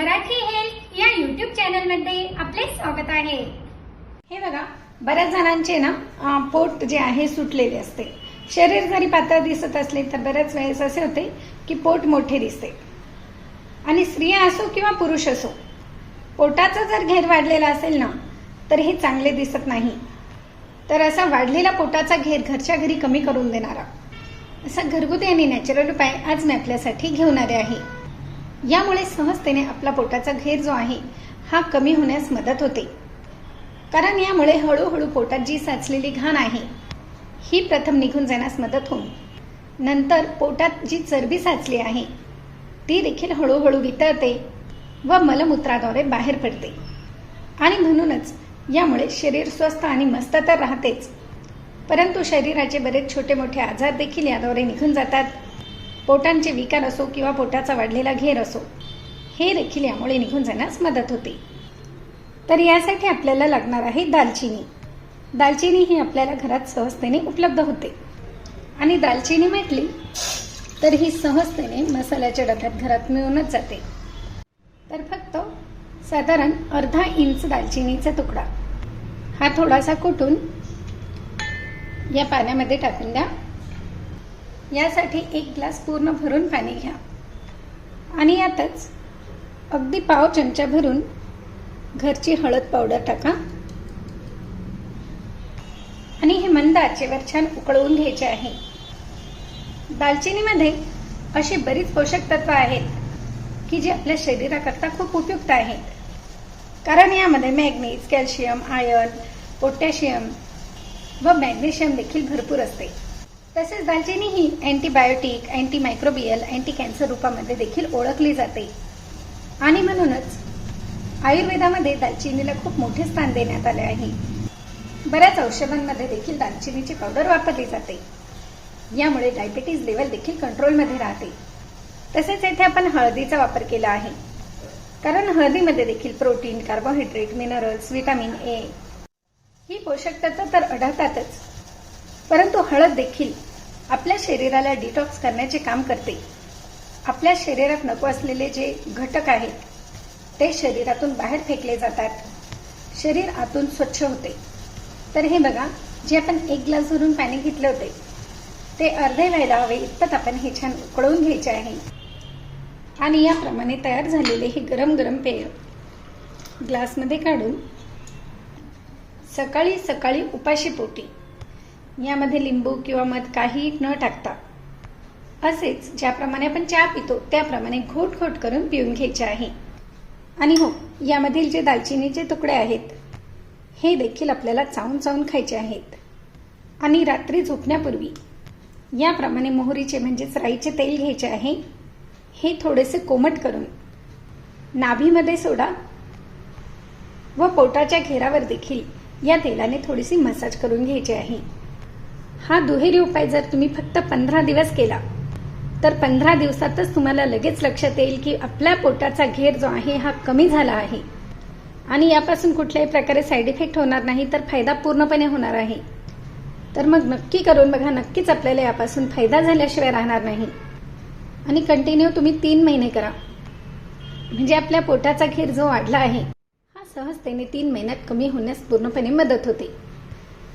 Marathi health या YouTube चॅनलमध्ये आपले स्वागत आहे. हे बघा बऱ्याच जणांचे ना पोट जे आहे सुटलेले असते. शरीर जरी पातळ दिसत असले तर बऱ्याच वेळेस असे होते की पोट मोठे दिसते. आणि स्त्रिया असो किंवा पुरुष असो पोटाचा जर घेर वाढलेला असेल ना तर हे चांगले दिसत नाही. तर असा वाढलेला पोटाचा घेर घरच्या घरी कमी करून देणारा. असा घरगुती आणि नॅचरल उपाय आज मी आपल्यासाठी घेऊन आले आहे. यामुळे सहजतेने आपला पोटाचा घेर जो आहे हा कमी होण्यास मदत होते. कारण यामुळे हळूहळू पोटात जी साचलेली घाण आहे ही प्रथम निघून जाण्यास मदत होऊन नंतर पोटात जी चरबी साचली आहे ती देखील हळूहळू वितळते व मलमूत्राद्वारे बाहेर पडते. आणि म्हणूनच यामुळे शरीर स्वस्त आणि मस्त तर राहतेच. परंतु शरीराचे बरेच छोटे मोठे आजार देखील याद्वारे निघून जातात. पोटांचे विकार असो किंवा पोटाचा वाढलेला घेर असो हे देखील यामुळे निघून जाण्यास मदत होते. तर यासाठी आपल्याला लागणार आहे दालचिनी. दालचिनी ही आपल्याला घरात सहजतेने उपलब्ध होते. आणि दालचिनी म्हटली तर ही सहजतेने मसाल्याच्या डब्यात घरात मिळूनच जाते. तर फक्त साधारण अर्धा इंच दालचिनीचा तुकडा. हा थोडासा कुटून या पाण्यामध्ये टाकून द्या. यासाठी एक ग्लास पूर्ण भरून पाणी घ्या. आणि यातच अगदी पाव चमचा भरून घरची हळद पावडर टाका. आणि हे मंद आचेवर छान उकळवून घ्यायचे आहे. दालचिनीमध्ये अशी बरीच पोषक तत्व आहेत की जी आपल्या शरीराकरता खूप उपयुक्त आहेत. कारण यामध्ये मॅग्नीज कॅल्शियम आयर्न पोटॅशियम व मॅग्नेशियम देखील भरपूर असते. तसेच दालचिनी ही antibiotic anti microbial anti cancer रूपामध्ये देखील ओळखली जाते. आणि म्हणूनच आयुर्वेदामध्ये दालचिनीला खूप मोठे स्थान देण्यात आले आहे. बऱ्याच औषधांमध्ये देखील दालचिनीची पावडर वापरली जाते. यामुळे डायबिटीज लेवल देखील कंट्रोलमध्ये राहते. तसेच येथे आपण हळदीचा वापर केला आहे. कारण हळदीमध्ये देखील protein carbohydrate minerals vitamin A ही पोषक तत्व तर आढळतातच. परंतु हळद देखील आपल्या शरीराला डिटॉक्स करण्याचे काम करते. आपल्या शरीरात नको असलेले जे घटक आहेत ते शरीरातून बाहेर फेकले जातात. शरीर आतून स्वच्छ होते. तर हे बघा जे आपण एक ग्लास भरून पाणी घेतले होते ते अर्धे व्हायला हवे इतपत आपण हे छान उकळून घ्यायचे आहे. आणि याप्रमाणे तयार झालेले हे गरम गरम पेय ग्लासमध्ये काढून सकाळी सकाळी उपाशी पोटी यामध्ये लिंबू किंवा मध काही न टाकता. असेच ज्याप्रमाणे आपण चहा पितो त्याप्रमाणे घोट घोट करून पिऊन घ्यायचे आहे. आणि हो यामधील जे दालचिनीचे तुकडे आहेत हे देखील आपल्याला चावून चावून खायचे आहेत. आणि रात्री झोपण्यापूर्वी याप्रमाणे मोहरीचे म्हणजेच राईचे तेल घ्यायचे आहे. हे थोडेसे कोमट करून नाभीमध्ये सोडा. व पोटाच्या घेरावर देखील या तेलाने थोडीशी मसाज करून घ्यायची आहे. हा दुहेरी उपाय जर तुम्ही फक्त पंधरा दिवस केला तर पंधरा दिवसातच तुम्हाला लगेच लक्षात येईल की आपल्या पोटाचा घेर जो आहे हा कमी झाला आहे. आणि यापासून कुठल्याही प्रकारे साईड इफेक्ट होणार नाही तर फायदा पूर्णपणे होणार आहे. तर मग नक्की करून बघा नक्कीच आपल्याला यापासून फायदा झाल्याशिवाय राहणार नाही. आणि कंटिन्यू तुम्ही तीन महिने करा. म्हणजे आपल्या पोटाचा घेर जो वाढला आहे हा सहजतेने तीन महिन्यात कमी होण्यास पूर्णपणे मदत होते.